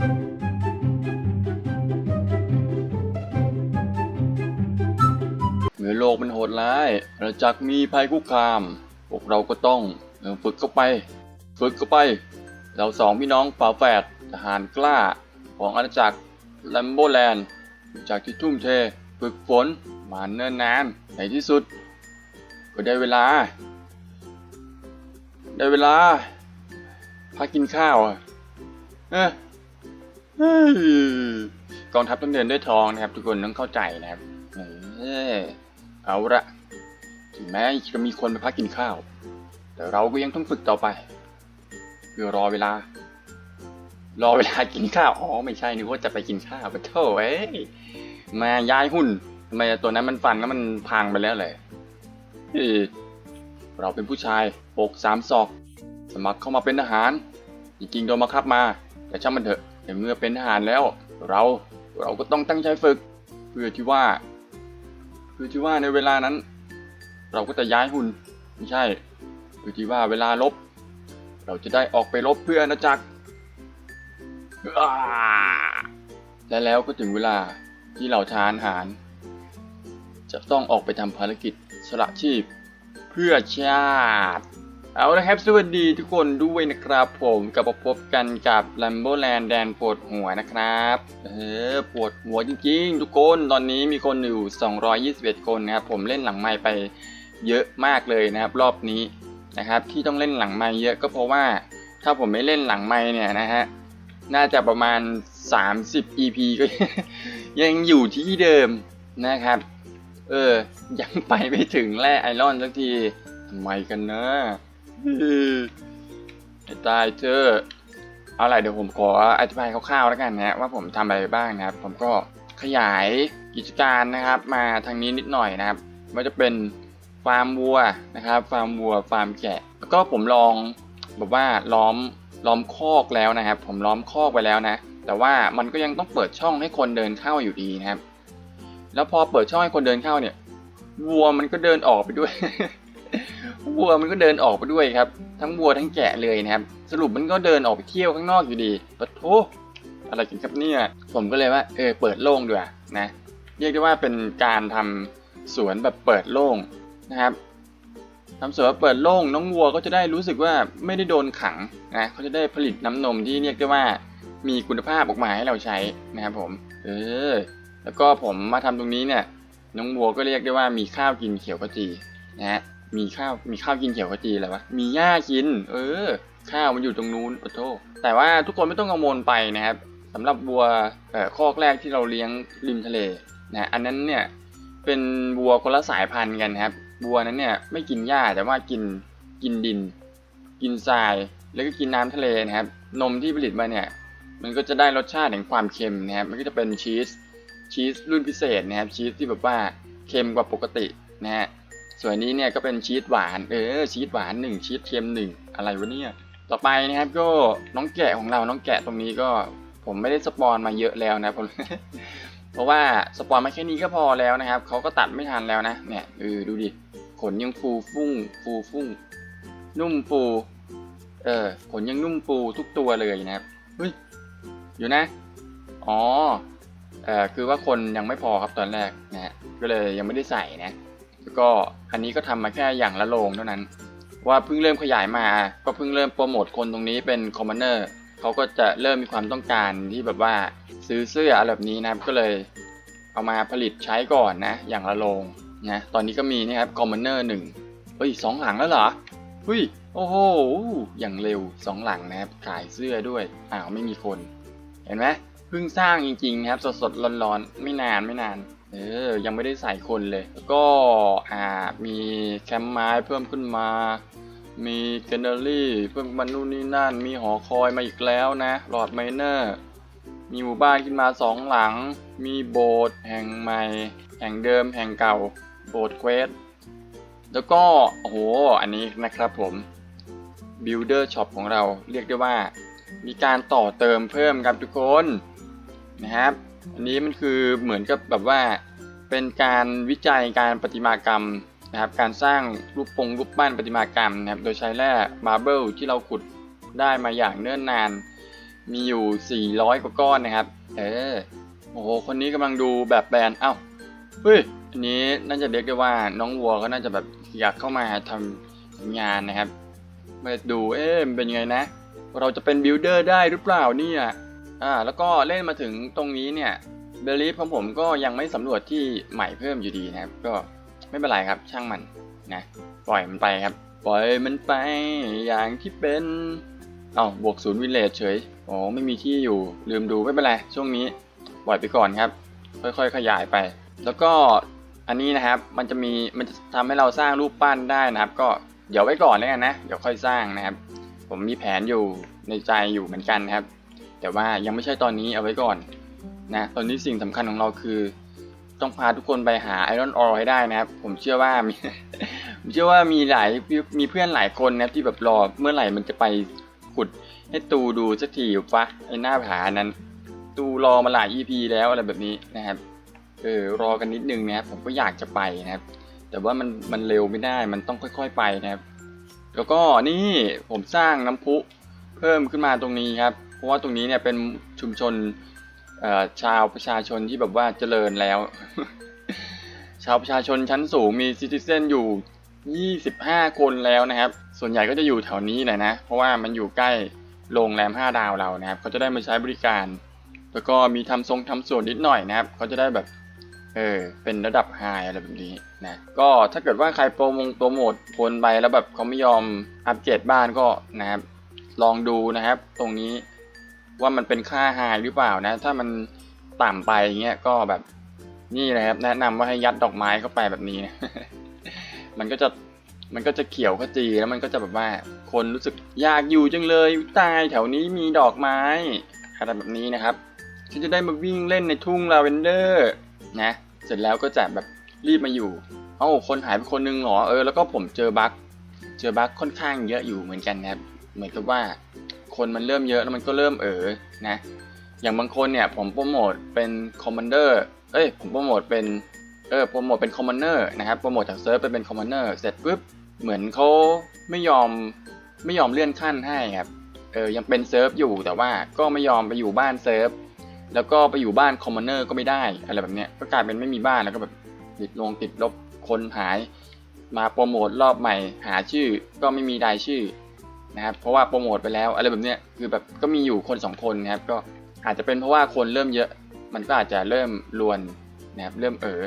เมื่อโลกมันโหดร้ายอาณาจักรมีภัยคุกคาม พวกเราก็ต้องฝึกเข้าไป ฝึกเข้าไป เราสองพี่น้องฝาแฝดทหารกล้าของอาณาจักรแลมโบแลนด์จากที่ทุ่มเท ฝึกฝนมาเนิ่นนานในที่สุด ก็ได้เวลา ได้เวลาพักกินข้าวอะเอ้ยเฮ้ย กองทัพต้องเดินด้วยทองนะครับ ทุกคนต้องเข้าใจนะครับเออเอาละถึงแม้จะมีคนมาพักกินข้าว แต่เราก็ยังต้องฝึกต่อไปเรือรอเวลา รอเวลากินข้าวอ๋อไม่ใช่นึกว่าจะไปกินข้าวไปะโถ่เอ้ยมาย้ายหุ้นทำไมตัวนั้นมันฟันแล้วมันพังไปแล้วเลยเราเป็นผู้ชายปกสามศอก สมัครเข้ามาเป็นทหารจริงๆโดนบังคับมา แต่ช่างมันเถอะ แต่เมื่อเป็นทหารแล้ว เราเราก็ต้องตั้งใจฝึก เพื่อที่ว่าเพื่อที่ว่าในเวลานั้น เราก็จะย้ายหุ่นไม่ใช่เพื่อที่ว่าเวลาลบ เราจะได้ออกไปลบเพื่ออาณาจักรและแล้วก็ถึงเวลาที่เหล่าทหารหาร จะต้องออกไปทำภารกิจสละชีพ เพื่อชาติ เอาละครับ สวัสดีทุกคนด้วยนะครับผมกลับมาพบกันกับ l a m b o l a n d แดนปวดหัวนะครับ เออปวดหัวจริงๆ ทุกคนตอนนี้มีคนอยู่ 221 คนนะครับ ผมเล่นหลังไม้ไปเยอะมากเลยนะครับ รอบนี้นะครับ ที่ต้องเล่นหลังไม้เยอะก็เพราะว่า ถ้าผมไม่เล่นหลังไม้เนี่ยนะฮะน่าจะประมาณ 30 EP ก็ยังอยู่ที่เดิมนะครับ เออยังไปไม่ถึงแร่ไอรอนสักทีทำไมกันเนะไอ้ ตายเธอเอาล่ะเดี๋ยวผมขออธิบายคร่าวๆแล้วกันนะว่าผมทำอะไรบ้างนะครับ ผมก็ขยายกิจการนะครับ มาทางนี้นิดหน่อยนะครับว่าจะเป็นฟาร์มวัวนะครับฟาร์มวัวฟาร์มแกะ แล้วก็ผมลองแบบว่าล้อมล้อมคอกแล้วนะครับ ผมล้อมคอกไปแล้วนะ แต่ว่ามันก็ยังต้องเปิดช่องให้คนเดินเข้าอยู่ดีนะครับ แล้วพอเปิดช่องให้คนเดินเข้าเนี่ยวัวมันก็เดินออกไปด้วย วัวมันก็เดินออกไปด้วยครับ ทั้งวัวทั้งแกะเลยนะครับ สรุปมันก็เดินออกไปเที่ยวข้างนอกอยู่ดีปะโถอะไรกันครับเนี่ย ผมก็เลยว่าเออเปิดโล่งดีกว่านะ เรียกได้ว่าเป็นการทำสวนแบบเปิดโล่งนะครับทำสวนแบบเปิดโล่งน้องวัวก็จะได้รู้สึกว่าไม่ได้โดนขังนะเขาจะได้ผลิตน้ำนมที่เรียกได้ว่ามีคุณภาพออกมาให้เราใช้นะครับผม เออ แล้วก็ผมมาทำตรงนี้เนี่ย น้องวัวก็เรียกได้ว่ามีข้าวกินเขียวขจีนะฮะ มีข้าวมีข้าวกินเขียวขจีอะไรวะมีหญ้ากิน เออ ข้าวมันอยู่ตรงนู้นปะโทแต่ว่าทุกคนไม่ต้องกังวลไปนะครับสำหรับวัวเอ่อคอกแรกที่เราเลี้ยงริมทะเลนะอันนั้นเนี่ยเป็นวัวคนละสายพันธุ์กันครับวัวนั้นเนี่ยไม่กินหญ้าแต่ว่ากินกินดิน กินทราย แล้วก็กินน้ำทะเลนะครับ นมที่ผลิตมาเนี่ยมันก็จะได้รสชาติแห่งความเค็มนะครับ มันก็จะเป็นชีสชีสรุ่นพิเศษนะครับชีสที่แบบว่าเค็มกว่าปกตินะฮะ ส่วนนี้เนี่ยก็เป็นชีสหวาน เออ ชีสหวานหนึ่งชีสเค็มหนึ่งอะไรวะเนี่ย ต่อไปนะครับก็น้องแกะของเรา น้องแกะตรงนี้ก็ผมไม่ได้สปอนมาเยอะแล้วนะผมเพราะว่าสปอนมาแค่นี้ก็พอแล้วนะครับเขาก็ตัดไม่ทันแล้วนะเนี่ยเออดูดิขนยังฟูฟุ้งฟูฟุ้งนุ่มฟูเออขนยังนุ่มฟูทุกตัวเลยนะครับเฮ้ยอยู่นะ อ๋อเออคือว่าคนยังไม่พอครับตอนแรกนะฮะก็เลยยังไม่ได้ใส่นะ แล้วก็อันนี้ก็ทำมาแค่อย่างละโรงเท่านั้น ว่าเพิ่งเริ่มขยายมาก็เพิ่งเริ่มโปรโมทคนตรงนี้เป็นคอมมานเนอร์เขาก็จะเริ่มมีความต้องการที่แบบว่าซื้อเสื้ออะไรแบบนี้นะครับก็เลยเอามาผลิตใช้ก่อนนะอย่างละโรงนะตอนนี้ก็มีนี่ครับคอมมานเนอร์หนึ่งเฮ้ยสองหลังแล้วเหรอเฮ้ยโอ้โหอย่างเร็วสองหลังนะครับขายเสื้อด้วยอ้าวไม่มีคน เห็นไหมเพิ่งสร้างจริงๆนะครับสดๆร้อนๆไม่นานไม่นาน เออ ยังไม่ได้ใส่คนเลย แล้วก็อ่ามีแคมป์ไม้เพิ่มขึ้นมา มีแกนเนอรี่เพิ่มมานู่นนี่นั่น มีหอคอยมาอีกแล้วนะหลอดไมเนอร์ มีหมู่บ้านขึ้นมาสองหลัง มีโบสถ์แห่งใหม่ แห่งเดิมแห่งเก่า โบสถ์เควส แล้วก็ โอ้โห อันนี้นะครับผม Builder Shop ของเราเรียกได้ว่า มีการต่อเติมเพิ่มครับทุกคนนะครับ อันนี้มันคือเหมือนกับแบบว่าเป็นการวิจัยการประติมากรรมนะครับการสร้างรูปปงรูปปั้นประติมากรรมนะครับโดยใช้แร่มาร์เบิลที่เราขุดได้มาอย่างเนิ่นนาน มีอยู่ 400 กว่าก้อนนะครับ เออโอ้โห คนนี้กำลังดูแบบแบนเอ้าเฮ้ยอันนี้น่าจะเรียกได้ว่าน้องวัวก็น่าจะแบบอยากเข้ามาทำงานนะครับมาดูเอ๊ะมันเป็นยังไงนะ เราจะเป็นบิลดเดอร์ได้หรือเปล่าเนี่ย อ่าแล้วก็เล่นมาถึงตรงนี้เนี่ยเบลลีฟของผมก็ยังไม่สำรวจที่ใหม่เพิ่มอยู่ดีนะครับ ก็ไม่เป็นไรครับช่างมันนะปล่อยมันไปครับ ปล่อยมันไปอย่างที่เป็นเอ้าบวกศูนย์วิลเลจเฉยอ๋อไม่มีที่อยู่ลืมดูไม่เป็นไรช่วงนี้ปล่อยไปก่อนครับ ค่อยๆ ขยายไป แล้วก็อันนี้นะครับมันจะมีมันจะทำให้เราสร้างรูปปั้นได้นะครับ ก็เดี๋ยวไว้ก่อนแล้วกันนะเดี๋ยวค่อยสร้างนะครับ ผมมีแผนอยู่ในใจอยู่เหมือนกันนะครับ แต่ว่ายังไม่ใช่ตอนนี้เอาไว้ก่อนนะตอนนี้สิ่งสำคัญของเราคือ ต้องพาทุกคนไปหาไอรอนออให้ได้นะครับ ผมเชื่อว่ามีผมเชื่อว่ามีหลายมีเพื่อนหลายคนนะครับที่แบบรอเมื่อไหร่มันจะไปขุดให้ตูดูสักทีวะไอหน้าผานั้น ตูรอมาหลาย EP แล้วอะไรแบบนี้นะครับเออรอกันนิดนึงนะครับผมก็อยากจะไปนะครับ แต่ว่ามันมันเร็วไม่ได้มันต้องค่อยๆไปนะครับ แล้วก็นี่ผมสร้างน้ำพุเพิ่มขึ้นมาตรงนี้ครับ เพราะว่าตรงนี้เนี่ยเป็นชุมชนชาวประชาชนที่แบบว่าเจริญแล้ว ชาวประชาชนชั้นสูงมีซิติเซนอยู่ 25 คนแล้วนะครับ ส่วนใหญ่ก็จะอยู่แถวนี้แหละนะ เพราะว่ามันอยู่ใกล้โรงแรม 5 ดาวเรานะครับ เขาจะได้มาใช้บริการ แล้วก็มีทำทรงทำส่วนนิดหน่อยนะครับ เขาจะได้แบบ เออ เป็นระดับไฮอะไรแบบนี้นะ ก็ถ้าเกิดว่าใครโปรโมงโปรโมทคนไปแล้วแบบเขาไม่ยอมอัปเกรดบ้านก็นะครับ ลองดูนะครับ ตรงนี้ ว่ามันเป็นค่าไฮหรือเปล่านะ ถ้ามันต่ำไปเงี้ยก็แบบนี่นะครับ แนะนำว่าให้ยัดดอกไม้เข้าไปแบบนี้นะมันก็จะมันก็จะเขียวขจีแล้วมันก็จะแบบว่าคนรู้สึกอยากอยู่จังเลยตายแถวนี้มีดอกไม้อะไรแบบนี้นะครับฉันจะได้มาวิ่งเล่นในทุ่งลาเวนเดอร์นะ เสร็จแล้วก็จะแบบรีบมาอยู่ เอ้าคนหายไปคนนึงเหรอเออแล้วก็ผมเจอบั๊กเจอบั๊กค่อนข้างเยอะอยู่เหมือนกันนะครับ เหมือนกับว่า คนมันเริ่มเยอะแล้วมันก็เริ่มเออนะ อย่างบางคนเนี่ยผมโปรโมทเป็นคอมมานเดอร์ เอ้ยผมโปรโมทเป็นเออโปรโมทเป็นคอมมานเนอร์นะครับโปรโมทจากเซิร์ฟไปเป็นคอมมานเนอร์เสร็จปุ๊บเหมือนเขาไม่ยอมไม่ยอมเลื่อนขั้นให้ครับเออยังเป็นเซิร์ฟอยู่แต่ว่าก็ไม่ยอมไปอยู่บ้านเซิร์ฟแล้วก็ไปอยู่บ้านคอมมานเนอร์ก็ไม่ได้อะไรแบบเนี้ยก็กลายเป็นไม่มีบ้านแล้วก็แบบติดลงติดลบคนหาย มาโปรโมทรอบใหม่ หาชื่อก็ไม่มีรายชื่อ นะครับเพราะว่าโปรโมทไปแล้วอะไรแบบเนี้ยคือแบบก็มีอยู่คนสองคนนะครับก็อาจจะเป็นเพราะว่าคนเริ่มเยอะ มันก็อาจจะเริ่มรวนนะครับเริ่มเออ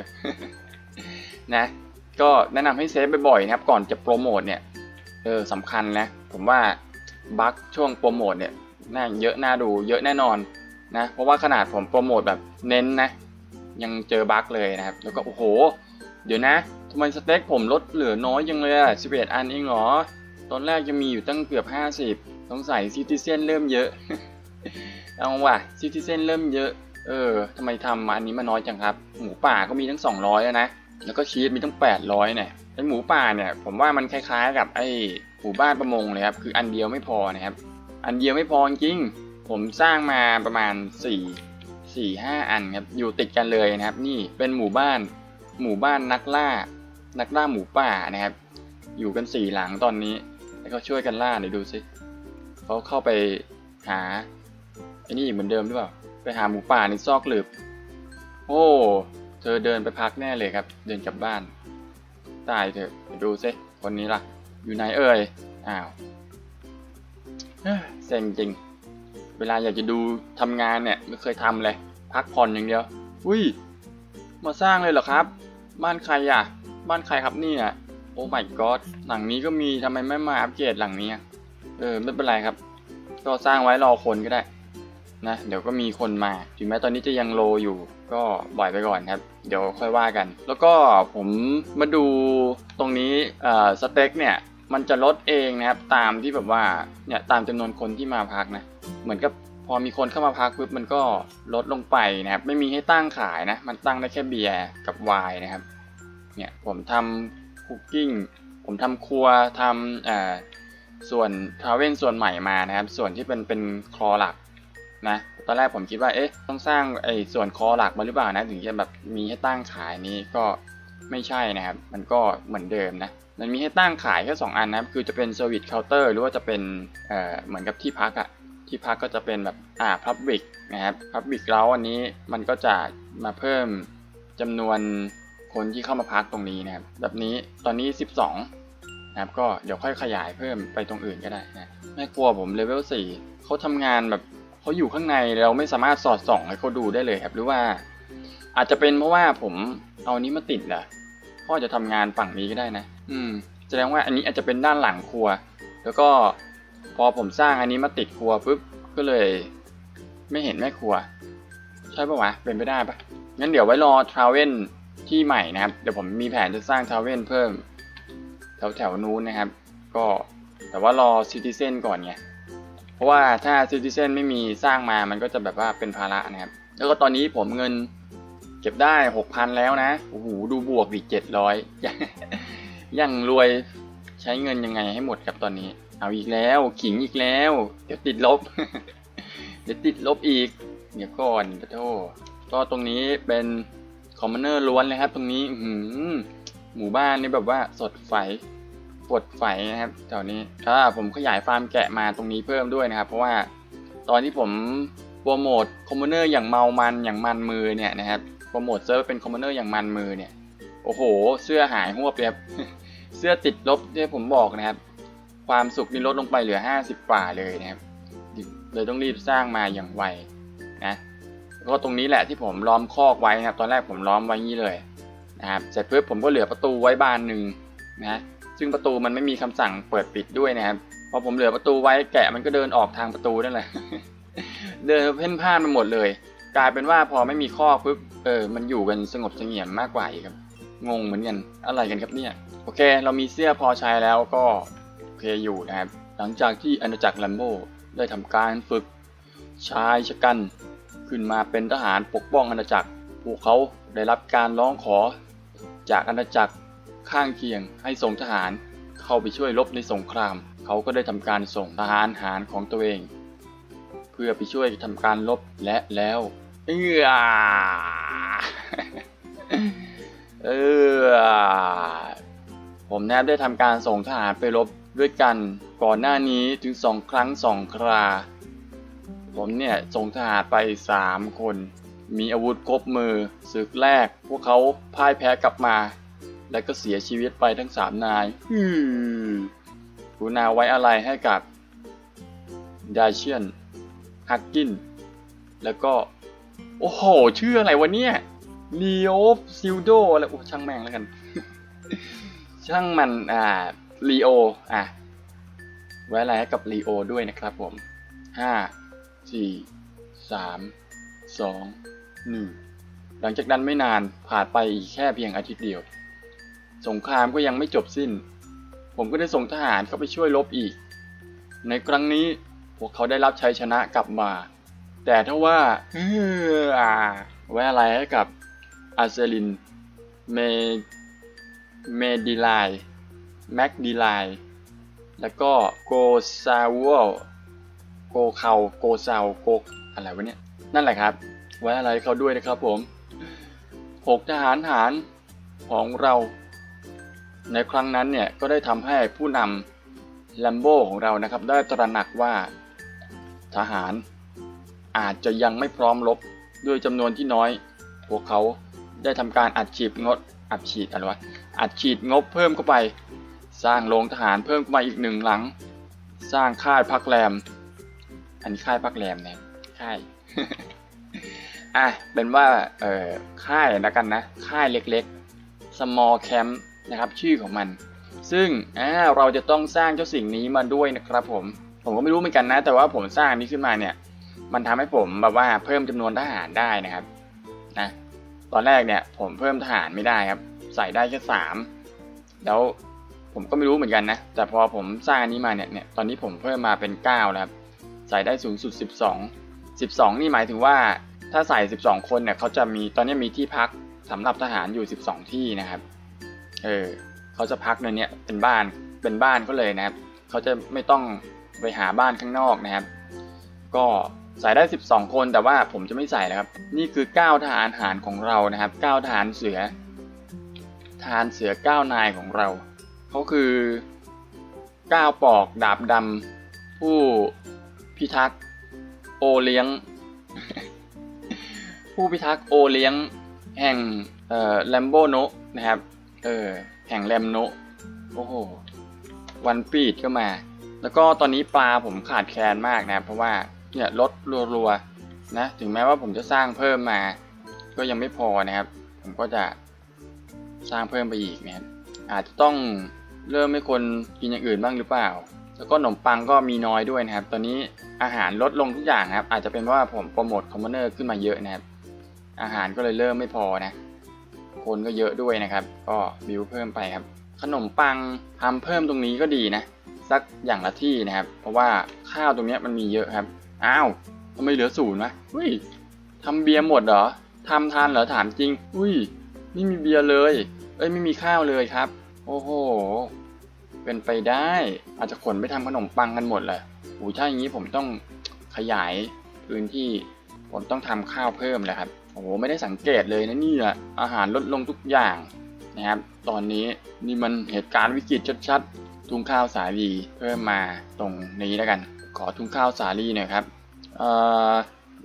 นะก็แนะนำให้เซฟบ่อยๆนะครับก่อนจะโปรโมทเนี่ยเออสำคัญนะผมว่าบั๊กช่วงโปรโมทเนี่ยน่าเยอะน่าดูเยอะแน่นอนนะเพราะว่าขนาดผมโปรโมทแบบเน้นนะยังเจอบั๊กเลยนะครับ แล้วก็โอ้โห เดี๋ยวนะทำไมสเต็กผมลดเหลือน้อยยังเลยอะ11 อันเองเหรอ ตอนแรกจะมีอยู่ตั้งเกือบ 50ต้องใส่ซิติเซนเริ่มเยอะ เอาว่ะซิติเซนเริ่มเยอะ เออทำไมทำอันนี้มาน้อยจังครับ หมูป่าก็มีทั้ง 200แล้วนะ แล้วก็ชีสมีตั้ง 800เนี่ยไอหมูป่าเนี่ย ผมว่ามันคล้ายๆ กับไอหมู่บ้านประมงเลยครับ คืออันเดียวไม่พอนะครับ อันเดียวไม่พอจริง ผมสร้างมาประมาณ 4 4 5 อันครับ อยู่ติดกันเลยนะครับ นี่เป็นหมู่บ้าน หมู่บ้านนักล่า นักล่าหมูป่านะครับ อยู่กันสี่หลังตอนนี้ แล้วก็ช่วยกันล่าเดี๋ยดูสิเขาเข้าไปหาไอ้นี่เหมือนเดิมหรือเปล่า ไปหาหมูป่าในซอกหลืบ โอ้ เธอเดินไปพักแน่เลยครับ เดินกลับบ้าน ตายเถอะไปดูสิคนนี้ล่ะ อยู่ไหนเอ่ย อ้าวเซ็งจริง เวลาอยากจะดูทำงานเนี่ยไม่เคยทำเลย พักผ่อนอย่างเดียว อุ้ย มาสร้างเลยเหรอครับ บ้านใครอะ บ้านใครครับนี่ย โอ้ my god หลังนี้ก็มีทำไมไม่มาอัปเกรดหลังนี้เออไม่เป็นไรครับ ก็สร้างไว้รอคนก็ได้นะเดี๋ยวก็มีคนมา ถึงแม้ตอนนี้จะยังโลอยู่ ก็ปล่อยไปก่อนครับ เดี๋ยวค่อยว่ากัน แล้วก็ผมมาดูตรงนี้เอ่อสเต็กเนี่ยมันจะลดเองนะครับตามที่แบบว่าเนี่ยตามจำนวนคนที่มาพักนะ เหมือนกับพอมีคนเข้ามาพักปุ๊บมันก็ลดลงไปนะครับ ไม่มีให้ตั้งขายนะ มันตั้งได้แค่เบียร์กับไวน์นะครับ เนี่ยผมทำ คุกกิ้งผมทำครัวทำเอ่อส่วนทาวเวนส่วนใหม่มานะครับ ส่วนที่เป็นเป็นคอหลักนะตอนแรกผมคิดว่าเอ๊ะต้องสร้างไอ้ส่วนคอหลักมาหรือเปล่านะถึงจะแบบมีให้ตั้งขายนี้ก็ไม่ใช่นะครับ มันก็เหมือนเดิมนะมันมีให้ตั้งขายแค่2อันนะครับคือจะเป็นเซอร์วิสเคาน์เตอร์หรือว่าจะเป็นเอ่อเหมือนกับที่พักอะที่พักก็จะเป็นแบบอ่าพับบิกนะครับพับบิกแล้วอันนี้มันก็จะมาเพิ่มจำนวน คนที่เข้ามาพักตรงนี้นะครับ แบบนี้ตอนนี้ 12 นะครับ ก็เดี๋ยวค่อยขยายเพิ่มไปตรงอื่นก็ได้นะแม่กลัวผมเลเวล4เขาทำงานแบบเขาอยู่ข้างในเราไม่สามารถสอดส่องให้เขาดูได้เลยครับ หรือว่า อาจจะเป็นเพราะว่าผมเอานี้มาติดเหรอพ่อจะทำงานฝั่งนี้ก็ได้นะ อืมแสดงว่าอันนี้อาจจะเป็นด้านหลังครัว แล้วก็พอผมสร้างอันนี้มาติดครัวปุ๊บก็เลย ไม่เห็นแม่ครัว ใช่ปะวะเป็นไปได้ปะงั้นเดี๋ยวไว้รอทราเวน ที่ใหม่นะครับ เดี๋ยวผมมีแผนจะสร้างทราเวนเพิ่ม แถวแถวนู้นนะครับ ก็แต่ว่ารอซิติเซนก่อนไงเพราะว่าถ้าซิติเซนไม่มีสร้างมามันก็จะแบบว่าเป็นภาระนะครับ แล้วก็ตอนนี้ผมเงินเก็บได้หกพันแล้วนะโอ้โหดูบวกดิเจ็ดร้อยยังรวยใช้เงินยังไงให้หมดครับตอนนี้ เอาอีกแล้วขิงอีกแล้ว เดี๋ยวติดลบ เดี๋ยวติดลบอีกเดี๋ยวก่อนขอโทษก็ตรงนี้เป็น คอมมานเนอร์ล้วนเลยครับ ตรงนี้หือหมู่บ้านนี่แบบว่าสดไฟปวดไฟนะครับแถวนี้ถ้าผมขยายฟาร์มแกะมาตรงนี้เพิ่มด้วยนะครับ เพราะว่าตอนที่ผมโปรโมทคอมมานเนอร์อย่างเมามันอย่างมันมือเนี่ยนะครับโปรโมทเซิร์ฟเป็นคอมมานเนอร์อย่างมันมือเนี่ยโอ้โห เสื้อหายหัวเปียบเสื้อติดลบที่ผมบอกนะครับ ความสุขนี่ลดลงไปเหลือ 50กว่าเลยนะครับเลยต้องรีบสร้างมาอย่างไวนะ ก็ตรงนี้แหละที่ผมล้อมคอกไว้นะครับ ตอนแรกผมล้อมไว้งี้เลยนะครับเสร็จปุ๊บผมก็เหลือประตูไว้บานหนึ่งนะซึ่งประตูมันไม่มีคำสั่งเปิดปิดด้วยนะครับพอผมเหลือประตูไว้แกะมันก็เดินออกทางประตูนั่นแหละเดินเพ่นพ่านไปหมดเลย กลายเป็นว่าพอไม่มีคอกปุ๊บเออมันอยู่กันสงบเสงี่ยมมากกว่าอีกครับงงเหมือนกันอะไรกันครับเนี่ยโอเค เรามีเสื้อพอใช้แล้วก็โอเคอยู่นะครับ หลังจากที่อาณาจักรแลมโบได้ทำการฝึกชายชะกัน ขึ้นมาเป็นทหารปกป้องอาณาจักร พวกเขาได้รับการร้องขอ จากอาณาจักรข้างเคียงให้ส่งทหารเข้าไปช่วยรบในสงคราม เขาก็ได้ทำการส่งทหารหารของตัวเอง เพื่อไปช่วยทำการรบและแล้วเอื้อเออผมแนบได้ทำการส่งทหารไปรบด้วยกันก่อนหน้านี้ถึงสองครั้งสองครา ผมเนี่ยส่งทหารไปสามคน มีอาวุธครบมือศึกแรก พวกเขาพ่ายแพ้กลับมา และก็เสียชีวิตไปทั้งสามนายฮือกูนาไว้อะไรให้กับดาเชียนฮักกิน แล้วก็ โอ้โห ชื่ออะไรวะเนี่ยลีโอซิลโดอะไรโอ้ช่างแม่งแล้วกัน ช่างมัน อ่าลีโอ อะ ไว้อะไรให้กับลีโอด้วยนะครับผมห้า สี่สามสองหนึ่งหลังจากนั้นไม่นานผ่านไปอีกแค่เพียงอาทิตย์เดียว สงครามก็ยังไม่จบสิ้น ผมก็ได้ส่งทหารเข้าไปช่วยรบอีก ในครั้งนี้พวกเขาได้รับชัยชนะกลับมา แต่ถ้าว่าเอออ่าไว้อะไรให้กับอาเซลินเมเมดิไลแม็กดีไลแล้วก็โกซาวล โกเคาโกเซาโกอะไรวะเนี่ย นั่นแหละครับ ไว้อะไรเขาด้วยนะครับผมหกทหารหารของเรา ในครั้งนั้นเนี่ยก็ได้ทำให้ผู้นำแลมโบของเรานะครับ ได้ตระหนักว่าทหารอาจจะยังไม่พร้อมรบด้วยจำนวนที่น้อย พวกเขาได้ทำการอัดฉีดงดอัดฉีดอะไรวะอัดฉีดงบเพิ่มเข้าไป สร้างโรงทหารเพิ่มเข้ามาอีกหนึ่งหลัง สร้างค่ายพักแรม อันนี้ค่ายพักแรมเนี่ยค่ายอะเป็นว่าเอ่อค่ายแล้วกันนะ ค่ายเล็กๆ small camp นะครับ ชื่อของมัน ซึ่งอ่าเราจะต้องสร้างเจ้าสิ่งนี้มาด้วยนะครับผม ผมก็ไม่รู้เหมือนกันนะ แต่ว่าผมสร้างอันนี้ขึ้นมาเนี่ย มันทำให้ผมแบบว่าเพิ่มจำนวนทหารได้นะครับนะตอนแรกเนี่ยผมเพิ่มทหารไม่ได้ครับ ใส่ได้แค่สามแล้วผมก็ไม่รู้เหมือนกันนะ แต่พอผมสร้างอันนี้มาเนี่ยเนี่ยตอนนี้ผมเพิ่มมาเป็นเก้าแล้วครับ ใส่ได้สูงสุดสิบสองสิบสองนี่หมายถึงว่าถ้าใส่สิบสองคนเนี่ยเขาจะมีตอนนี้มีที่พักสำหรับทหารอยู่สิบสองที่นะครับ เออเขาจะพักในเนี้ยเป็นบ้านเป็นบ้านเขาเลยนะครับเขาจะไม่ต้องไปหาบ้านข้างนอกนะครับ ก็ใส่ได้ 12 คนแต่ว่าผมจะไม่ใส่แล้วครับ นี่คือ 9 ทหารหารของเรานะครับ 9 ทหารเสือ ทหารเสือ 9 นายของเรา เขาคือ 9 ปอกดาบดำผู้ พิทักษ์โอเลี้ยง ผู้พิทักษ์โอเลี้ยง แห่งเอ่อแลมโบโนะนะครับ เออแห่งแรมโนะโอ้โหวันปีดก็มา แล้วก็ตอนนี้ปลาผมขาดแคลนมากนะครับเพราะว่าเนี่ยลดรัวๆนะถึงแม้ว่าผมจะสร้างเพิ่มมา ก็ยังไม่พอนะครับ ผมก็จะสร้างเพิ่มไปอีกนะครับอาจจะต้องเริ่มให้คนกินอย่างอื่นบ้างหรือเปล่า แล้วก็ขนมปังก็มีน้อยด้วยนะครับ ตอนนี้ อาหารลดลงทุกอย่างครับ อาจจะเป็นเพราะว่าผมโปรโมทคอมมอนเนอร์ขึ้นมาเยอะนะครับ อาหารก็เลยเริ่มไม่พอนะ คนก็เยอะด้วยนะครับ ก็บิวเพิ่มไปครับ ขนมปังทำเพิ่มตรงนี้ก็ดีนะ สักอย่างละที่นะครับ เพราะว่าข้าวตรงนี้มันมีเยอะครับ อ้าวทำไมเหลือศูนย์วะอุ้ยทำเบียร์หมดเหรอทำทานเหรอถามจริง อุ้ย ไม่มีเบียร์เลย เอ้ยไม่มีข้าวเลยครับ โอ้โห เป็นไปได้ อาจจะขนไปทำขนมปังกันหมดเลย อ้ถ้าอย่างนี้ผมต้องขยายพื้นที่ ผมต้องทำข้าวเพิ่มแหละครับ โอ้โห ไม่ได้สังเกตเลยนะเนี่ยอาหารลดลงทุกอย่างนะครับ ตอนนี้นี่มันเหตุการณ์วิกฤตชัดๆ ทุงข้าวสาลีเพิ่มมาตรงนี้แล้วกัน ขอทุงข้าวสาลีหน่อยครับเอ่อ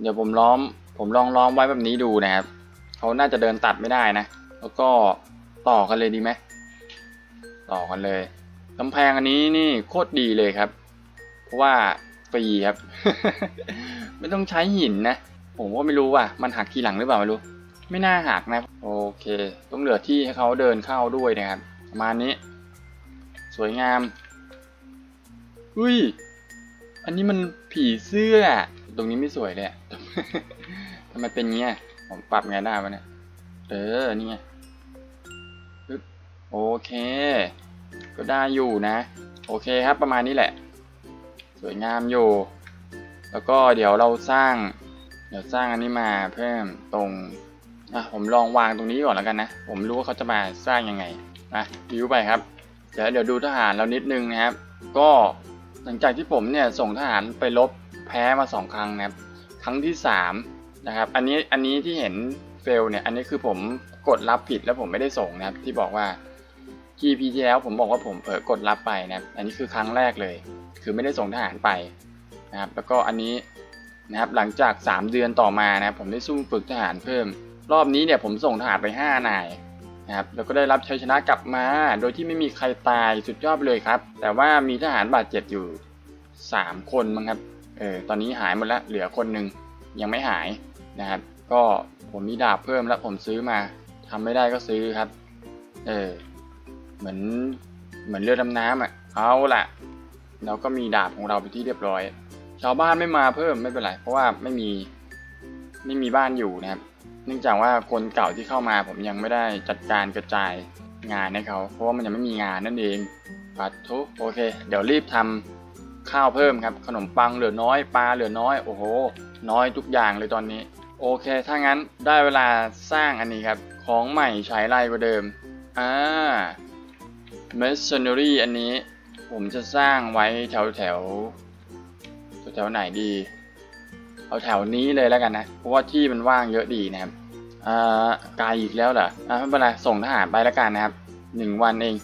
เดี๋ยวผมล้อม ผมลองล้อมไว้แบบนี้ดูนะครับ เขาน่าจะเดินตัดไม่ได้นะ แล้วก็ต่อกันเลยดีไหม ต่อกันเลยกำแพงอันนี้นี่โคตรดีเลยครับ เพราะว่าฟรีครับ ไม่ต้องใช้หินนะ ผมก็ไม่รู้ว่ามันหักทีหลังหรือเปล่าไม่รู้ ไม่น่าหักนะ โอเค ต้องเหลือที่ให้เขาเดินเข้าด้วยนะครับ ประมาณนี้ สวยงามอุ้ย อันนี้มันผีเสื้อ ตรงนี้ไม่สวยเลยทำไมเป็นเงี้ย ผมปรับไงได้วะเนี่ย เออ นี่ไงโอเค ก็ได้อยู่นะ โอเคครับ ประมาณนี้แหละ สวยงามอยู่ แล้วก็เดี๋ยวเราสร้าง เดี๋ยวสร้างอันนี้มาเพิ่มตรงอะผมลองวางตรงนี้ก่อนแล้วกันนะ ผมรู้ว่าเขาจะมาสร้างยังไงนะวิวไปครับ เดี๋ยวเดี๋ยวดูทหารเรานิดนึงนะครับ ก็หลังจากที่ผมเนี่ยส่งทหารไปลบแพ้มาสองครั้งนะครับ ครั้งที่สามนะครับ อันนี้อันนี้ที่เห็นเฟลเนี่ย อันนี้คือผมกดรับผิดแล้วผมไม่ได้ส่งนะครับที่บอกว่า GP ที่แล้วผมบอกว่าผมเผลอกดรับไปนะอันนี้คือครั้งแรกเลย คือไม่ได้ส่งทหารไปนะครับแล้วก็อันนี้นะครับหลังจาก 3 เดือนต่อมานะผมได้ซุ่มฝึกทหารเพิ่ม รอบนี้เนี่ยผมส่งทหารไป 5 นายนะครับแล้วก็ได้รับชัยชนะกลับมา โดยที่ไม่มีใครตายสุดยอดเลยครับ แต่ว่ามีทหารบาดเจ็บอยู่ 3 คนมั้งครับเออตอนนี้หายหมดแล้วเหลือคนหนึ่งยังไม่หายนะครับ ก็ผมมีดาบเพิ่มแล้วผมซื้อมาทำไม่ได้ก็ซื้อครับ เออ เหมือนเหมือนเรือดำน้ำอะ เอาล่ะ เราก็มีดาบของเราไปที่เรียบร้อย ชาวบ้านไม่มาเพิ่มไม่เป็นไรเพราะว่าไม่มีไม่มีบ้านอยู่นะครับ เนื่องจากว่าคนเก่าที่เข้ามาผมยังไม่ได้จัดการกระจายงานให้เขา เพราะว่ามันยังไม่มีงานนั่นเองปัดทุโอเค เดี๋ยวรีบทำข้าวเพิ่มครับ ขนมปังเหลือน้อยปลาเหลือน้อยโอ้โห น้อยทุกอย่างเลยตอนนี้ โอเค ถ้างั้นได้เวลาสร้างอันนี้ครับ ของใหม่ใช้ไรกว่าเดิมอ่า Mercenary อันนี้ผมจะสร้างไว้แถวแถวแถวไหนดี เอาแถวนี้เลยแล้วกันนะ เพราะว่าที่มันว่างเยอะดีนะครับอ่าไกลอีกแล้วเหรออ่าไม่เป็นไรส่งทหารไปแล้วกันนะครับหนึ่งวันเอง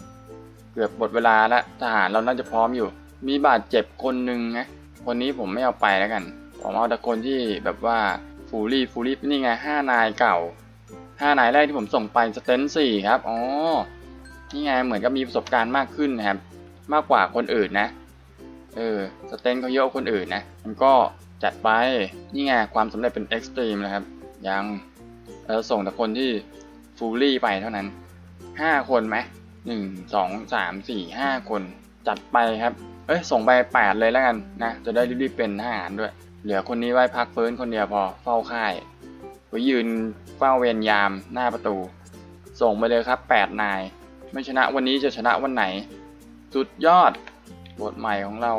เกือบหมดเวลาแล้วทหารเราน่าจะพร้อมอยู่ มีบาดเจ็บคนหนึ่งนะคนนี้ผมไม่เอาไปแล้วกันผมเอาแต่คนที่แบบว่าฟูรี่ฟูรี่นี่ไงห้านายเก่าห้านายแรกที่ผมส่งไปสเตนสี่ครับอ๋อ นี่ไงเหมือนกับมีประสบการณ์มากขึ้นนะครับ มากกว่าคนอื่นนะ เออสเตนเขาเยอะคนอื่นนะ มันก็จัดไป นี่ไงความสำเร็จเป็นเอ็กซ์ตรีมนะครับ ยังเราส่งแต่คนที่ฟูลี่ไปเท่านั้นห้าคนไหมหนึ่งสองสามสี่ห้าคนจัดไปครับ เอ้ยส่งไปแปดเลยแล้วกันนะ จะได้รีบๆเป็นทหารด้วย เหลือคนนี้ไว้พักฟื้นคนเดียวพอเฝ้าค่ายไว้ยืนเฝ้าเวรยามหน้าประตู ส่งไปเลยครับแปดนาย ไม่ชนะวันนี้จะชนะวันไหน สุดยอดบทใหม่ของเรา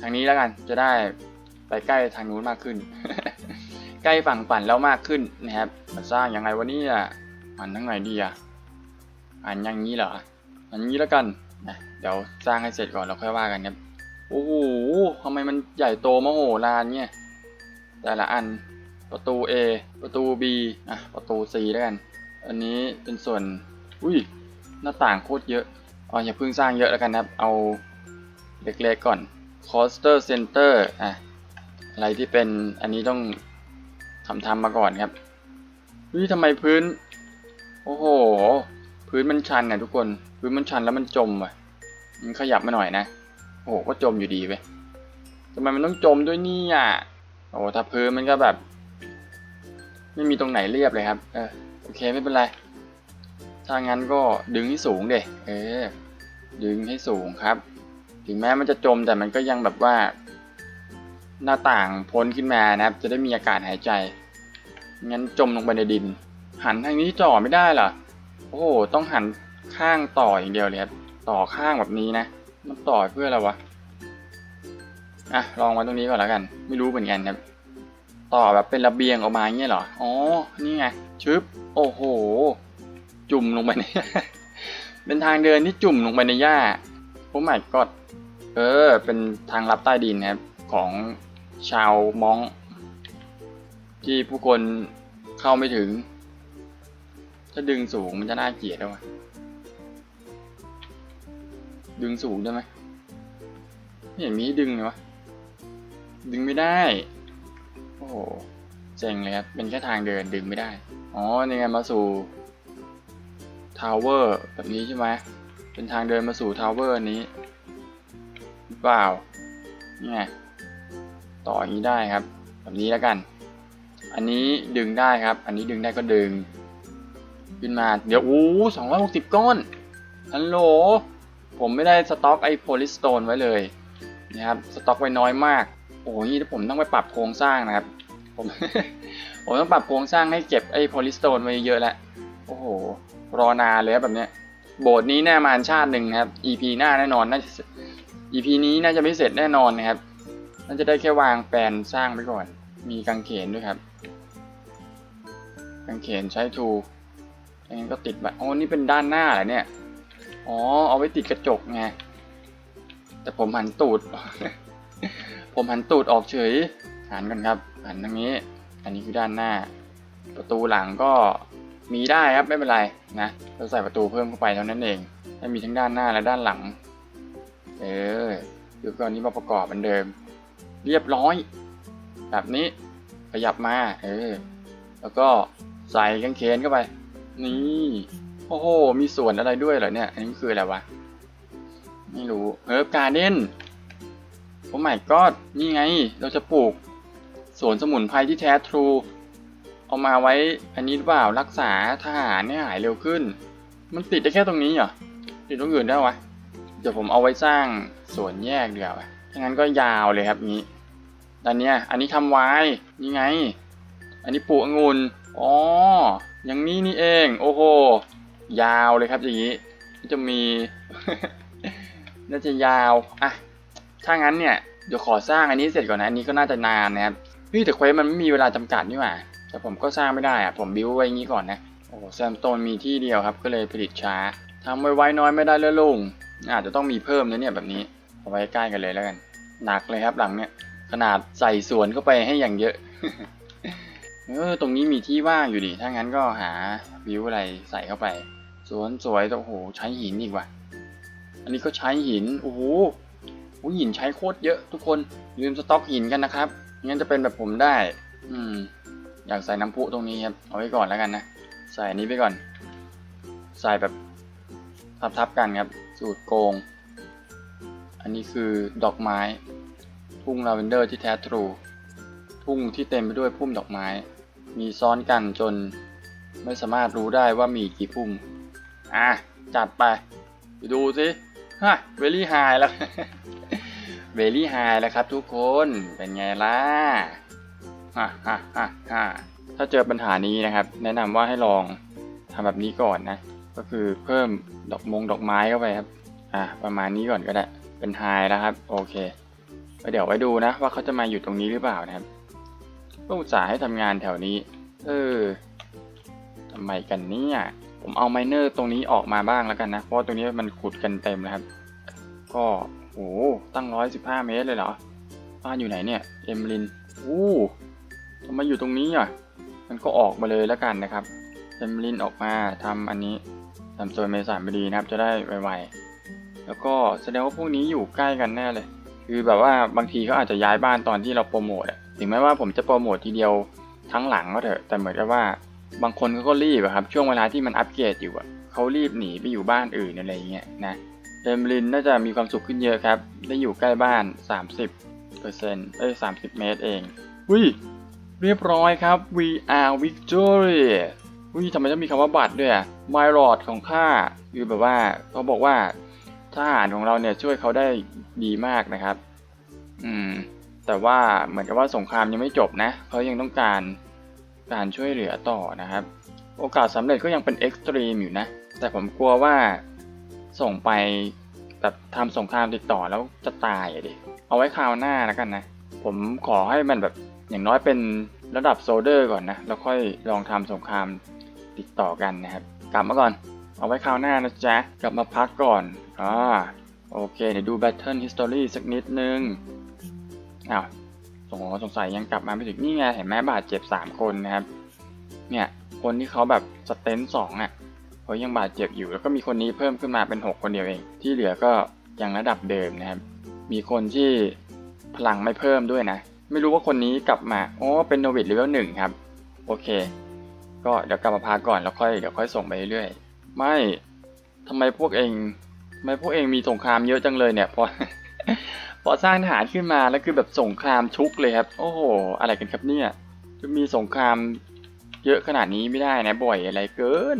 ทางนี้แล้วกันจะได้ไปใกล้ทางนู้นมากขึ้น ใกล้ฝั่งฝันแล้วมากขึ้นนะครับจะสร้างยังไงวันนี้อะมันทั้งไหนดีอะอันอย่างนี้เหรออันนี้แล้วกันนะเดี๋ยวสร้างให้เสร็จก่อนเราค่อยว่ากันครับโอ้โหทำไมมันใหญ่โตมโหฬารเนี่ยแต่ละอันประตู A ประตู B อะประตู C แล้วกัน อันนี้เป็นส่วน อุ้ย หน้าต่างโคตรเยอะอ๋ออย่าเพิ่งสร้างเยอะแล้วกันนะครับ เอาเล็กๆก่อน Coaster Center อะออะไรที่เป็นอันนี้ต้องทำทำมาก่อนครับเฮ้ยทำไมพื้น โอ้โห พื้นมันชันนะทุกคน พื้นมันชันแล้วมันจมว่ะ มันขยับมาหน่อยนะ โอ้โห ก็จมอยู่ดีไปทำไมมันต้องจมด้วยนี่อะ โอ้ถ้าพื้นมันก็แบบ ไม่มีตรงไหนเรียบเลยครับ เออ โอเคไม่เป็นไร ถ้างั้นก็ดึงให้สูงเด็เออ ดึงให้สูงครับ ถึงแม้มันจะจมแต่มันก็ยังแบบว่า หน้าต่างพ้นขึ้นมานะครับ จะได้มีอากาศหายใจ งั้นจมลงไปในดิน หันทางนี้จ่อไม่ได้เหรอ โอ้โห ต้องหันข้างต่ออย่างเดียวเลยครับ ต่อข้างแบบนี้นะ มันต่อเพื่ออะไรวะ อะ ลองมาตรงนี้ก่อนแล้วกัน ไม่รู้เหมือนกันครับ ต่อแบบเป็นระเบียงออกมาอย่างเงี้ยเหรอ อ๋อ นี่ไง ชึบ โอ้โห จุ่มลงไปในเป็นทางเดินที่จุ่มลงไปในหญ้าโอ้ my god เออ เป็นทางลับใต้ดินนะครับของชาวมองที่ผู้คนเข้าไม่ถึง ถ้าดึงสูงมันจะน่าเกลียดด้วยดึงสูงได้ไหมไม่เห็นมีดึงเลยวะ ดึงไม่ได้ โอ้โหเจ๋งเลยครับ เป็นแค่ทางเดินดึงไม่ได้ อ๋อนี่ไงมาสู่ ทาวเวอร์แบบนี้ใช่ไหมเป็นทางเดินมาสู่ทาวเวอร์นี้หรือเปล่านี่ไงต่ออย่างนี้ได้ครับ แบบนี้แล้วกัน อันนี้ดึงได้ครับ อันนี้ดึงได้ก็ดึง ขึ้นมาเดี๋ยวอู้สองร้อยหกสิบก้อนฮัลโหลผมไม่ได้สต็อกไอ้โพลิสโตนไว้เลยนะครับสต็อกไว้น้อยมาก โอ้โหนี่ผมต้องไปปรับโครงสร้างนะครับ ผมผมต้องปรับโครงสร้างให้เก็บไอ้โพลิสโตนไว้เยอะแล้วโอ้โห รอนานเลยแบบเนี้ย โบสถ์นี้แน่มานชาติหนึ่งนะครับ EP หน้าแน่นอนน่าจะ EP นี้น่าจะไม่เสร็จแน่นอนนะครับน่าจะได้แค่วางแปลนสร้างไปก่อน มีกางเขนด้วยครับกางเขนใช้ทูงั้นก็ติดบัตรอ๋อนี่เป็นด้านหน้าเหรอเนี่ย อ๋อ เอาไว้ติดกระจกไง แต่ผมหันตูด ผมหันตูดออกเฉย หันกันครับ หันทางนี้ อันนี้คือด้านหน้า ประตูหลังก็ มีได้ครับไม่เป็นไรนะเราใส่ประตูเพิ่มเข้าไปเท่านั้นเองให้มีทั้งด้านหน้าและด้านหลัง เออเดี๋ยวก่อนนี้มาประกอบเหมือนเดิม เรียบร้อย แบบนี้ขยับมา เออ แล้วก็ใส่กางเขนเข้าไป นี่โอ้โห มีส่วนอะไรด้วยเหรอเนี่ย อันนี้คืออะไรวะ ไม่รู้เฮิร์บการ์เด้นโอ้ my god นี่ไง เราจะปลูกสวนสมุนไพรที่แท้ทรู เอามาไว้อันนี้หรือเปล่ารักษาทหารเนี่ยหายเร็วขึ้น มันติดได้แค่ตรงนี้เหรอติดตรงอื่นได้วะเดี๋ยวผมเอาไว้สร้างสวนแยกเดียวาถ้างั้นก็ยาวเลยครับนี้ด้านเนี้ยอันนี้ทำไว้นี่ไง อันนี้ปลูกองุ่นอ๋ออย่างนี้นี่เอง โอ้โหยาวเลยครับอย่างนี้จะมีน่าจะยาวอะถ้างั้นเนี่ยเดี๋ยวขอสร้างอันนี้เสร็จก่อนนะอันนี้ก็น่าจะนานนะครับพี่แต่เควสมันไม่มีเวลาจำกัดนี่หว่า แต่ผมก็สร้างไม่ได้อะผมบิวไว้อย่างนี้ก่อนนะโอ้แซมสโตนมีที่เดียวครับ ก็เลยผลิตช้าทำไว้ไว้น้อยไม่ได้เลยลุงอาจจะต้องมีเพิ่มนะเนี่ยแบบนี้เอาไว้ใกล้กันเลยแล้วกันหนักเลยครับหลังเนี่ยขนาดใส่สวนเข้าไปให้อย่างเยอะเออตรงนี้มีที่ว่างอยู่ดิถ้างั้นก็หาวิวอะไรใส่เข้าไป สวนสวยโอ้โหใช้หินอีกว่ะอันนี้ก็ใช้หินโอ้โหหินใช้โคตรเยอะทุกคนลืมสต็อกหินกันนะครับงั้นจะเป็นแบบผมได้ อืม อยากใส่น้ำพุตรงนี้ครับเอาไว้ก่อนแล้วกันนะ ใส่อันนี้ไปก่อน ใส่แบบทับๆกันครับสูตรโกง อันนี้คือดอกไม้ ทุ่งลาเวนเดอร์ที่แท้ทรู ทุ่งที่เต็มไปด้วยพุ่มดอกไม้ มีซ้อนกันจนไม่สามารถรู้ได้ว่ามีกี่พุ่ม อะ จัดไป ไปดูสิฮะเวลี่ไฮแล้ว เวลี่ไฮแล้วครับทุกคน เป็นไงล่ะ ฮ่าฮ่าฮ่าฮ่าถ้าเจอปัญหานี้นะครับ แนะนำว่าให้ลองทำแบบนี้ก่อนนะ ก็คือเพิ่มดอกมงดอกไม้เข้าไปครับ อะประมาณนี้ก่อนก็ได้ เป็นไฮแล้วครับ โอเคเดี๋ยวไว้ดูนะ ว่าเขาจะมาอยู่ตรงนี้หรือเปล่านะครับก็อุตส่าห์ให้ทำงานแถวนี้ เออทำไมกันเนี่ย ผมเอาไมเนอร์ตรงนี้ออกมาบ้างแล้วกันนะ เพราะว่าตรงนี้มันขุดกันเต็มแล้วครับ ก็โอ้ตั้งร้อยสิบห้าเมตรเลยเหรอบ้านอยู่ไหนเนี่ย เอมลิน อู้ ทำไมอยู่ตรงนี้อะ มันก็ออกมาเลยแล้วกันนะครับเอมลินออกมาทำอันนี้ทำโซนเมษายนบดีนะครับ จะได้ไวๆ แล้วก็แสดงว่าพวกนี้อยู่ใกล้กันแน่เลย คือแบบว่าบางทีเขาอาจจะย้ายบ้านตอนที่เราโปรโมทอะถึงแม้ว่าผมจะโปรโมททีเดียวทั้งหลังก็เถอะ แต่เหมือนกับว่าบางคนเขาก็รีบครับ ช่วงเวลาที่มันอัปเกรดอยู่อะเขารีบหนีไปอยู่บ้านอื่นอะไรอย่างเงี้ยนะเดมลินน่าจะมีความสุขขึ้นเยอะครับ ได้อยู่ใกล้บ้าน 30เปอร์เซ็นต์เอ้ย30 เมตรเองวิ เรียบร้อยครับ we are victory วิทำไมต้องมีคำว่าบัตรด้วยอะ my lord ของข้าคือแบบว่าเขาบอกว่าทหารของเราเนี่ยช่วยเขาได้ดีมากนะครับ อืม แต่ว่าเหมือนกับว่าสงครามยังไม่จบนะเขายังต้องการการช่วยเหลือต่อนะครับ โอกาสสำเร็จก็ยังเป็นเอ็กซ์ตรีมอยู่นะ แต่ผมกลัวว่าส่งไปแบบทำสงครามติดต่อแล้วจะตายอะดิ เอาไว้คราวหน้าแล้วกันนะ ผมขอให้มันแบบ อย่างน้อยเป็นระดับโซเดอร์ก่อนนะ แล้วค่อยลองทำสงครามติดต่อกันนะครับ กลับมาก่อน เอาไว้คราวหน้านะจ๊ะ กลับมาพักก่อนอ่าโอเคเดี๋ยวดู Battle History สักนิดนึงอ้าวสงสงสัยยังกลับมาไม่ถึงนี่ไงเห็นไหมบาดเจ็บ 3 คนนะครับ เนี่ย คนที่เขาแบบสเตนสองอะเขายังบาดเจ็บอยู่แล้วก็มีคนนี้เพิ่มขึ้นมาเป็น 6 คนเดียวเอง ที่เหลือก็ยังระดับเดิมนะครับ มีคนที่พลังไม่เพิ่มด้วยนะ ไม่รู้ว่าคนนี้กลับมาอ๋อเป็นโนวิดเลเวลหนึ่งครับ โอเค ก็เดี๋ยวกลับมาพาก่อนแล้วค่อยเดี๋ยวค่อยส่งไปเรื่อยๆไม่ทำไมพวกเองทำไมพวกเองมีสงครามเยอะจังเลยเนี่ยพอพอสร้างทหารขึ้นมาแล้วคือแบบสงครามชุกเลยครับ โอ้โห อะไรกันครับเนี่ย จะมีสงครามเยอะขนาดนี้ไม่ได้นะบ่อยอะไรเกิน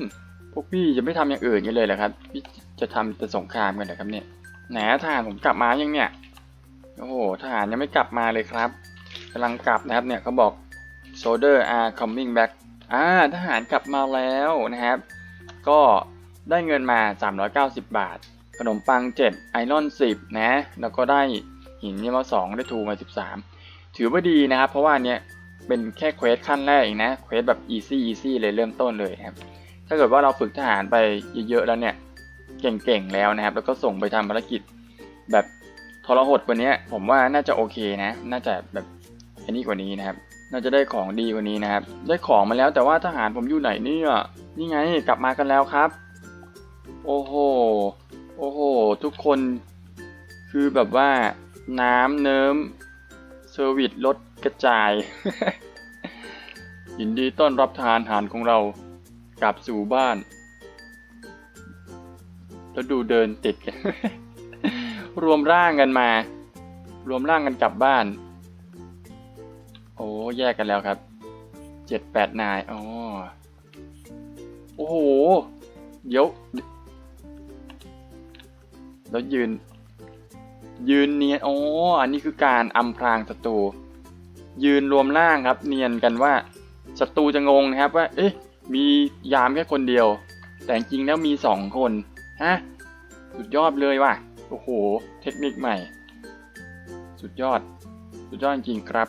พวกพี่จะไม่ทำอย่างอื่นกันเลยเหรอครับพี่จะทำแต่สงครามกันเหรอครับเนี่ยไหนทหารผมกลับมายังเนี่ย โอ้โหทหารยังไม่กลับมาเลยครับ กำลังกลับนะครับเนี่ยเขาบอก soldier are coming back อ่าทหารกลับมาแล้วนะครับ ก็ได้เงินมา 390 บาท ขนมปัง 7 ไอรอน 10 นะ แล้วก็ได้หินนี่มา 2 ได้ทูมา 13 ถือว่าดีนะครับ เพราะว่าเนี้ยเป็นแค่เควสขั้นแรกเองนะเควสแบบ easy easy เลยเริ่มต้นเลยครับ ถ้าเกิดว่าเราฝึกทหารไปเยอะๆแล้วเนี่ย เก่งๆแล้วนะครับ แล้วก็ส่งไปทำภารกิจแบบทรหดกว่านี้ผมว่าน่าจะโอเคนะ น่าจะแบบ อันนี้กว่านี้นะครับ น่าจะได้ของดีกว่านี้นะครับ ได้ของมาแล้วแต่ว่าทหารผมอยู่ไหนเนี่ยนี่ไงกลับมากันแล้วครับ โอ้โห โอ้โห ทุกคน คือแบบว่าน้ำเนิ้มเซอร์วิสลดกระจาย ยินดีต้อนรับทหารหารของเรากลับสู่บ้าน แล้วดูเดินติดกัน รวมร่างกันมา รวมร่างกันกลับบ้าน แยกกันแล้วครับ เจ็ดแปดนายอ๋อ โอ้โห เดี๋ยว แล้วยืน ยืนเนียนอ๋อ อันนี้คือการอำพรางศัตรู ยืนรวมร่างครับ เนียนกันว่าศัตรูจะงงนะครับว่า เอ๊ะ มียามแค่คนเดียว แต่จริงแล้วมีสองคน ฮะ สุดยอดเลยว่ะ โอ้โห เทคนิคใหม่ สุดยอด สุดยอดจริงครับ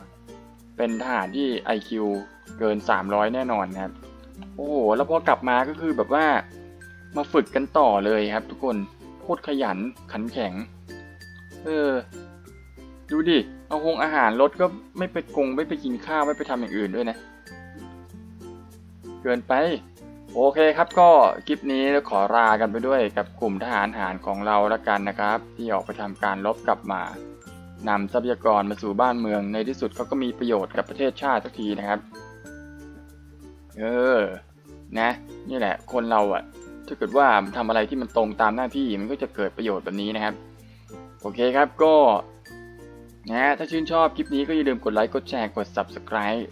เป็นทหารที่ IQ เกิน 300 แน่นอนนะครับ โอ้โห แล้วพอกลับมาก็คือแบบว่ามาฝึกกันต่อเลยครับ ทุกคนโคตรขยันขันแข็ง เออ ดูดิ เอาหงอาหารรถก็ไม่ไปกงไม่ไปกินข้าวไม่ไปทำอย่างอื่นด้วยนะ เกินไป โอเคครับก็คลิปนี้ขอลากันไปด้วยกับกลุ่มทหารหารของเราแล้วกันนะครับ ที่ออกไปทำการลบกลับมา นำทรัพยากรมาสู่บ้านเมือง ในที่สุดเขาก็มีประโยชน์กับประเทศชาติสักทีนะครับ เออ นะ นี่แหละ คนเราอะถ้าเกิดว่าทำอะไรที่มันตรงตามหน้าที่มันก็จะเกิดประโยชน์แบบนี้นะครับ โอเคครับ ก็นะถ้าชื่นชอบคลิปนี้ก็อย่าลืมกดไลค์ กดแชร์ กด subscribe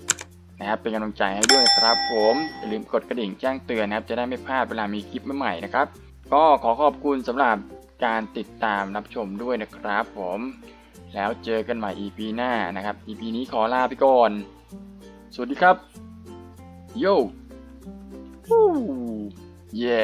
นะครับเป็นกำลังใจให้ด้วยครับผม อย่าลืมกดกระดิ่งแจ้งเตือนนะครับ จะได้ไม่พลาดเวลามีคลิปใหม่ๆนะครับ ก็ขอขอบคุณสำหรับการติดตามรับชมด้วยนะครับผม แล้วเจอกันใหม่ EP หน้านะครับ EP นี้ขอลาไปก่อน สวัสดีครับ โย่เย้